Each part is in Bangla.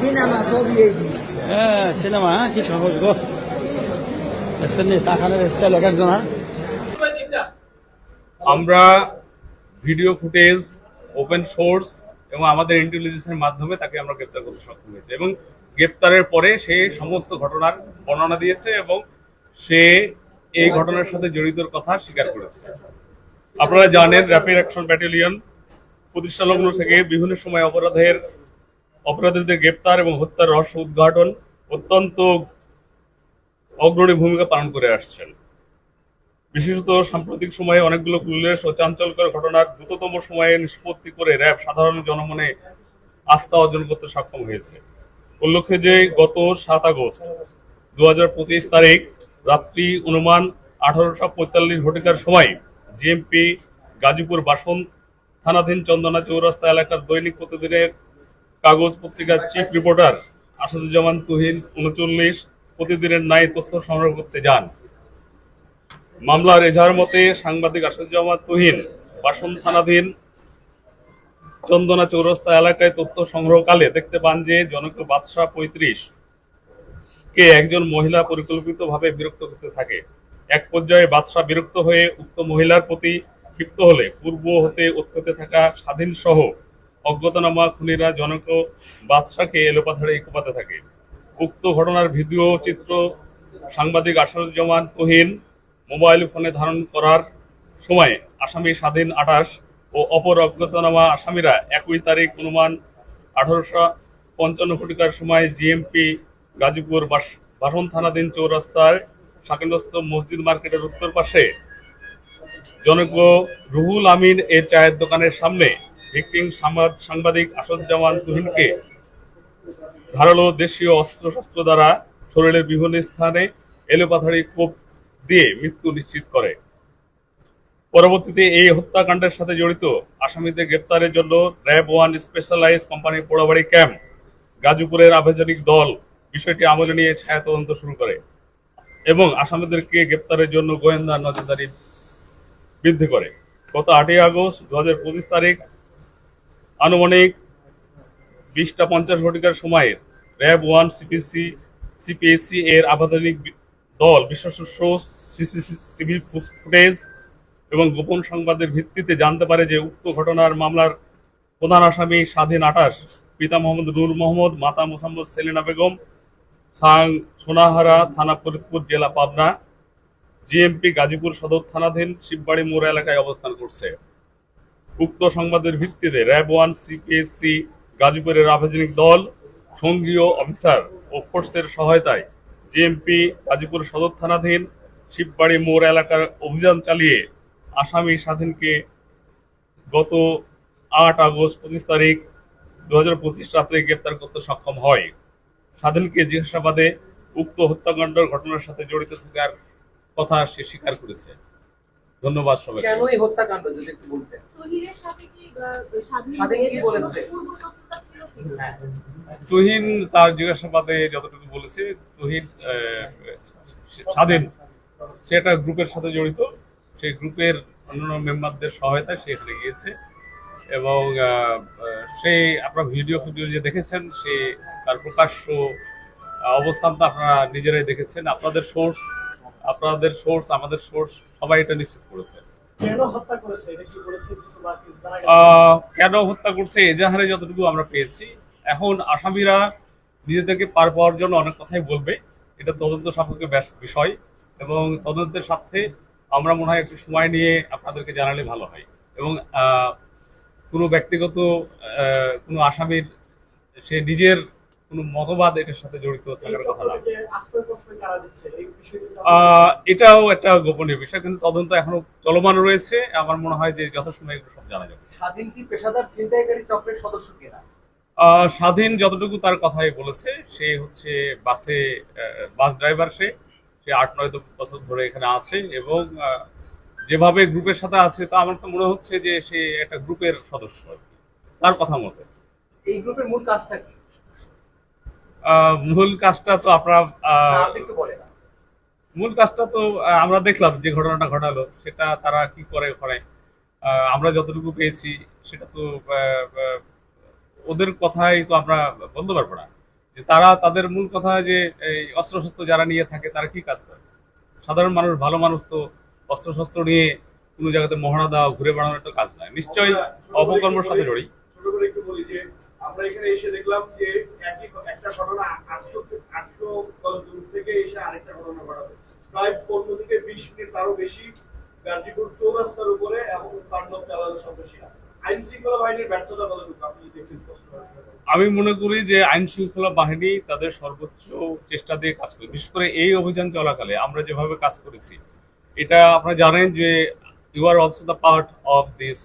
সিনেমা হ্যাঁ সিনেমা কি সহজ গো। দেখছেন নি স্টাইল এক একজন হ্যাঁ? আমরা ভিডিও ফুটেজ ওপেন সোর্স এবং আমাদের ইন্টেলিজেন্সের মাধ্যমে তাকে আমরা গ্রেপ্তার করতে সক্ষম হয়েছে। এবং গ্রেপ্তারের পরে সে সমস্ত ঘটনার বর্ণনা দিয়েছে এবং সে এই ঘটনার সাথে জড়িতর কথা স্বীকার করেছে। আপনারা জানেন র্যাপিড অ্যাকশন ব্যাটালিয়ন প্রতিষ্ঠা লগ্ন থেকে বিভিন্ন সময় অপরাধের অপরাধীদের গ্রেপ্তার এবং হত্যার রহস্য উদ্ঘাটন অত্যন্ত অগ্রণী ভূমিকা পালন করে আসছেন। বিশেষত সাম্প্রতিক সময়ে অনেকগুলো উল্লেখ ও চাঞ্চল্যকর ঘটনার দ্রুততম সময়ে নিষ্পত্তি করে র্যাব সাধারণ জনমনে আস্থা অর্জন করতে সক্ষম হয়েছে। উল্লেখ্য যে গত সাত আগস্ট দু হাজার পঁচিশ তারিখ রাত্রি অনুমান আঠারোশো পঁয়তাল্লিশ ঘটিকার সময় জিএমপি গাজীপুর বাসন থানাধীন চন্দনা চৌরাস্তা এলাকার দৈনিক প্রতিদিনের কাগজ পত্রিকার চিফ রিপোর্টার আসাদুজ্জামান তুহিন উনচল্লিশ, প্রতিদিনের ন্যায় তথ্য সংগ্রহ করতে যান। মামলার এজাহার মতে সাংবাদিক আসাদুজ্জামান তুহিন বাসন থানাধীন চন্দনা চৌরাস্তা এলাকায় তথ্য সংগ্রহকালে দেখতে পান যে জনক বাদশাহ পঁয়ত্রিশ কে একজন মহিলা পরিকল্পিতভাবে বিরক্ত করতে থাকে। এক পর্যায়ে বাদশাহ বিরক্ত হয়ে উক্ত মহিলার প্রতি ক্ষিপ্ত হলে পূর্ব হতে উৎপত্তি থাকা স্বাধীন সহ অজ্ঞাতনামা খুনিরা জনক বাদশাকে এলোপাথাড়ে কোপাতে থাকে। উক্ত ঘটনার ভিডিও চিত্র সাংবাদিক আসাদুজ্জামান তুহিন মোবাইল ফোনে ধারণ করার সময় আসামি স্বাধীন আঠাশ ও অপর অজ্ঞাতনামা আসামিরা একই তারিখ অনুমান আঠারোশো পঞ্চান্ন কোটিকার সময় জিএমপি গাজীপুর বাস- বাসন থানাধীন চৌরাস্তায় শাকিলস্থ মসজিদ মার্কেটের উত্তর পাশে জনক রুহুল আমিন এর চায়ের দোকানের সামনে ভিক্টিম সাংবাদ- সাংবাদিক আসাদুজ্জামান তুহিনকে ধারালো দেশীয় অস্ত্রশস্ত্র দ্বারা শরীরের বিভিন্ন স্থানে এলোপাথারি কোপ দিয়ে মৃত্যু নিশ্চিত করে। পরবর্তীতে এই হত্যাকাণ্ডের সাথে জড়িত আসামিদের গ্রেপ্তারের জন্য RAB one specialize company Porabari camp, গাজীপুরের আবেদনিক দল বিষয়টি আমলে নিয়ে ছায়া তদন্ত শুরু করে এবং আসামিদেরকে গ্রেপ্তারের জন্য গোয়েন্দা নজরদারি বৃদ্ধি করে। গত আটই আগস্ট দু হাজার পঁচিশ তারিখ আনুমানিক বিশটা পঞ্চাশ ঘটিকার সময়ে র্যাব ওয়ান সিপিসি সিপিএসসি এর আবাদনিক দল, বিশ্বস্ত সোর্স সিসিটিভি ফুটেজ এবং গোপন সংবাদের ভিত্তিতে জানতে পারে যে উক্ত ঘটনার মামলার প্রধান আসামি স্বাধীন আটাশ, পিতা মোহাম্মদ নূর মোহাম্মদ, মাতা মোসাম্মদ সেলিনা বেগম, সাং সোনাহারা থানা ফরিদপুর, জেলা পাবনা, জিএমপি গাজীপুর সদর থানাধীন শিববাড়ি মোড় এলাকায় অবস্থান করছে। উক্ত সংবাদের ভিত্তিতে র্যাব ওয়ান সিপিএসসি গাজীপুরের আবেদনিক দল, সঙ্গীয় অফিসার ও ফোর্সের সহায়তায় জিএমপি গাজীপুর সদর থানাধীন শিববাড়ি মোড় এলাকার অভিযান চালিয়ে আসামি স্বাধীনকে গত আট আগস্ট পঁচিশ তারিখ দু হাজার পঁচিশ রাত্রে গ্রেপ্তার করতে সক্ষম হয়। স্বাধীনকে জিজ্ঞাসাবাদে উক্ত হত্যাকাণ্ডের ঘটনার সাথে জড়িত থাকার কথা সে স্বীকার করেছে। ধন্যবাদ সবাই কেন এই হত্যাকাণ্ড যদি একটু বলতেন? তুহিন তার জিজ্ঞাসাবাদে যতটুকু বলেছে তুহিন স্বাধীন। সে একটা গ্রুপের সাথে জড়িত। সেই গ্রুপের অন্যান্য মেম্বারদের সহায়তায় সে এখানে গিয়েছে। এবং আহ, আহ, সে আপনার ভিডিও ভিডিও যে দেখেছেন সে তার প্রকাশ্য আহ, অবস্থানটা আপনারা নিজেরাই দেখেছেন। আপনাদের সোর্স আপনাদের সোর্স আমাদের সোর্স সবাই এটা নিশ্চিত করেছে। কেন হত্যা করেছে? এটা কি বলেছে কেন হত্যা করছে এজাহারে যতটুকু আমরা পেয়েছি। এখন আসামিরা নিজেদেরকে পার পাওয়ার জন্য অনেক কথাই বলবে। এটা তদন্ত সাপেক্ষে বিষয় এবং তদন্তের সাথে আমরা মনে হয় একটু সময় নিয়ে আপনাদেরকে জানালে ভালো হয়। এবং কোনো ব্যক্তিগত কোনো আসামির সে নিজের কোনো মতবাদ এটার সাথে জড়িত থাকার কথা না। এটাও একটা গোপনীয় বিষয় কিন্তু তদন্ত এখনও চলমান রয়েছে। আমার মনে হয় যে যথাসময়ে এগুলো সব জানা যাবে। স্বাধীন কি পেশাদার ছিনতাইকারী চক্রের সদস্য কিনা? স্বাধীন যতটুকু তার কথাই বলেছে সে হচ্ছে বাসে আহ, বাস ড্রাইভার সে। সে আট নয় দশ বছর ধরে এখানে আছে এবং আহ, যেভাবে গ্রুপের সাথে আছে তা আমার তো মনে হচ্ছে যে সে একটা গ্রুপের সদস্য তার কথা মতে। এই গ্রুপের মূল কাজটা কি? মূল কাজটা তো আপনারা মূল কাজটা তো আমরা দেখলাম যে ঘটনাটা ঘটালো সেটা তারা কি করে আহ, আমরা যতটুকু পেয়েছি সেটা তো ওদের কথাই তো আমরা বলতে পারব না। যে তারা তাদের মূল কথা যে এই অস্ত্রশস্ত্র যারা নিয়ে থাকে তারা কি কাজ করে? সাধারণ মানুষ ভালো মানুষ তো অস্ত্রশস্ত্র নিয়ে কোনো জায়গাতে মহড়া দেওয়া ঘুরে বেড়ানোর একটা কাজ নয়। নিশ্চয়ই অপকর্মের সাথে জড়ি আমরা এখানে এসে দেখলাম যে একই একটা ঘটনা আটশো আটশো দূর থেকে এসে আরেকটা ঘটনা ঘটাবে প্রায় পনেরো থেকে বিশ মিনিট তারও বেশি গাজীপুর চৌরাস্তার উপরে এবং তাণ্ডব চালানো সন্ত্রাসী আইন শৃঙ্খলা বাহিনীর ব্যর্থতা কতটুকু? আপনি যদি একটু স্পষ্ট করেন আমি মনে করি যে আইন শৃঙ্খলা বাহিনী তাদের সর্বোচ্চ চেষ্টা দিয়ে কাজ করে। বিশেষ করে এই অভিযান চলাকালে আমরা যেভাবে কাজ করেছি, এটা আপনারা জানেন যে you are also the part of this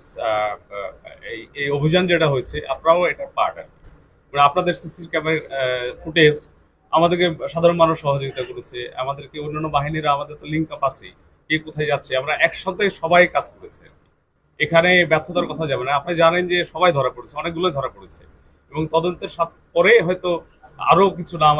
এই অভিযান যেটা হয়েছে, আপনারাও এটা পার্ট আর মানে আপনাদের সিসি ক্যামেরার ফুটেজ আমাদেরকে সাধারণ মানুষ সহযোগিতা করেছে, আমাদেরকে অন্যান্য বাহিনীরা আমাদের তো লিঙ্ক আপ আছে কে কোথায় যাচ্ছে, আমরা একসাথে সবাই কাজ করেছে এখানে ব্যর্থতার কথা যাবে না। আপনি জানেন যে সবাই ধরা পড়েছে, অনেকগুলোই ধরা পড়েছে। এবং তদন্তের সাথ পরে হয়তো আরও কিছু নাম